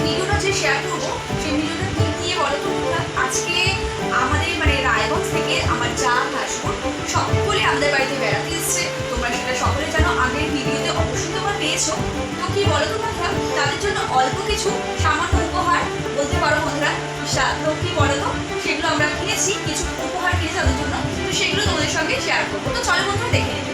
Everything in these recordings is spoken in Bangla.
ভিডিওটা যে শেয়ার করব, সেই ভিডিওটা কি দিয়ে বলো তো আজকে আমাদের মানে রায়গঞ্জ থেকে আমার যা ভাসুর, সকলে আমাদের বাড়িতে বেড়াতে এসছে। তোমরা সেটা সকলে জানো, আগের ভিডিওতে অবশ্যই তোমরা পেয়েছ। তো কি বলো তো বন্ধুরা, তাদের জন্য অল্প কিছু সামান্য উপহার বলতে পারো বন্ধুরা তো কি বলো তো? সেগুলো আমরা কিনেছি, কিছু উপহার কিনেছি তাদের জন্য। তো সেগুলো তোমাদের সঙ্গে শেয়ার করব। তো চলো বন্ধুরা, দেখে নেবে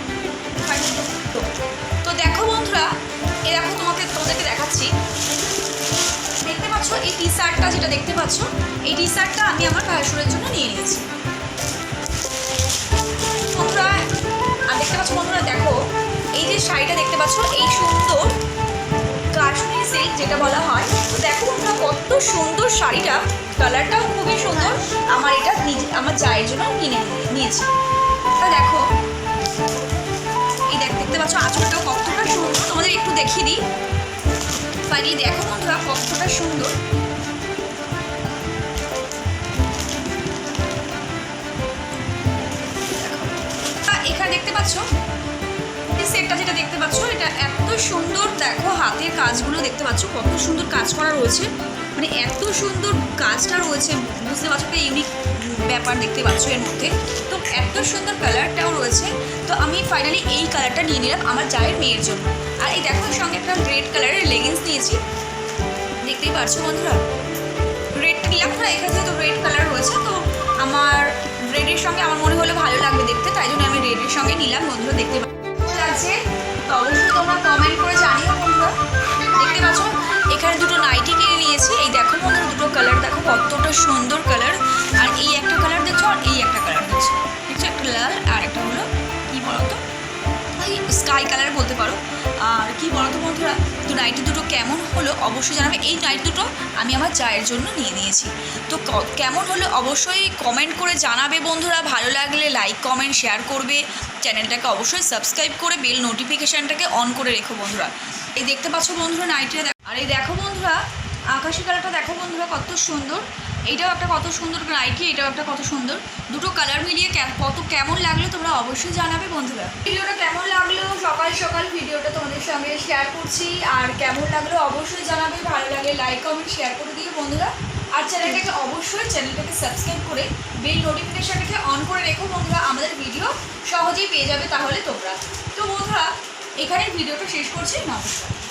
শার্টটা যেটা দেখতে পাচ্ছ, এই টি শার্টটা আমি আমার ভাইসুরের জন্য নিয়ে নিয়েছি। বন্ধুরা, আর দেখতে পাচ্ছ, বন্ধুরা, দেখো, এই যে শাড়িটা দেখতে পাচ্ছ, এই সুন্দর কাশ্মীর সিল্ক যেটা বলা হয়, তো দেখো বন্ধুরা, কত সুন্দর শাড়িটা, কালারটাও খুবই সুন্দর, আমার এটা নিজে আমার জায়ের জন্য কিনে নিয়েছি। তা দেখো, এই দেখ, দেখতে পাচ্ছ, আঁচলটাও কতটা সুন্দর, তোমাদের একটু দেখিয়ে দিই। ফাইনালি দেখো বন্ধুরা, কতটা সুন্দর। দেখতে পাচ্ছ? এই সেটটা যেটা দেখতে পাচ্ছ, এটা এত সুন্দর, দেখো হাতের কাজগুলো দেখতে পাচ্ছ, কত সুন্দর কাজ করা রয়েছে। মানে এত সুন্দর কাজটা রয়েছে, বুঝতে পারছ? একটা ইউনিক ব্যাপার দেখতে পাচ্ছ এর মধ্যে। তো এত সুন্দর কালারটাও রয়েছে। তো আমি ফাইনালি এই কালারটা নিয়ে নিলাম আমার জায়ের মেয়ের জন্য। আর এই দেখো সঙ্গে একটা রেড কালারের লেগিংস নিয়েছি। দেখতেই পারছ বন্ধুরা? রেডটা নিলাম না এখানে তো রেড কালার রয়েছে, তো রেডের সঙ্গে নিলাম বন্ধুরা দেখতে লাগছে তো অবশ্যই তোমরা কমেন্ট করে জানিও বন্ধুরা। দেখতে পাচ্ছ, এখানে দুটো নাইটি কিনে নিয়েছি। এই দেখো বন্ধুরা, দুটো কালার দেখো কতটা সুন্দর কালার আর এই একটা কালার দেখছ, আর এই একটা বলতে পারো। আর কি বলতো বন্ধুরা, তো নাইটি দুটো কেমন হলো অবশ্যই জানাবে। এই নাইট দুটো আমি আমার চায়ের জন্য নিয়ে নিয়েছি। তো কেমন হলো অবশ্যই কমেন্ট করে জানাবে বন্ধুরা। ভালো লাগলে লাইক কমেন্ট শেয়ার করবে। চ্যানেলটাকে অবশ্যই সাবস্ক্রাইব করে বেল নোটিফিকেশানটাকে অন করে রেখো বন্ধুরা। এই দেখতে পাচ্ছ বন্ধুরা নাইটিটা আর এই দেখো বন্ধুরা আকাশি কালারটা দেখো বন্ধুরা, কত সুন্দর। এইটাও একটা কত সুন্দর নাইটি, এটাও একটা কত সুন্দর। দুটো কালার মিলিয়ে কত কেমন লাগল তোমরা অবশ্যই জানাবে বন্ধুরা। ভিডিওটা কেমন লাগল? সকাল সকাল ভিডিওটা তোমাদের সঙ্গে শেয়ার করছি। আর কেমন লাগল অবশ্যই জানাবে। ভালো লাগলে লাইক কমেন্ট শেয়ার করে দিও বন্ধুরা। আর চ্যানেলটাকে অবশ্যই চ্যানেলটাকে সাবস্ক্রাইব করে বেল নোটিফিকেশনটাকে অন করে রেখো বন্ধুরা। আমাদের ভিডিও সহজেই পেয়ে যাবে তাহলে তোমরা। তো বন্ধুরা এখানে ভিডিওটা শেষ করছি। নমস্কার।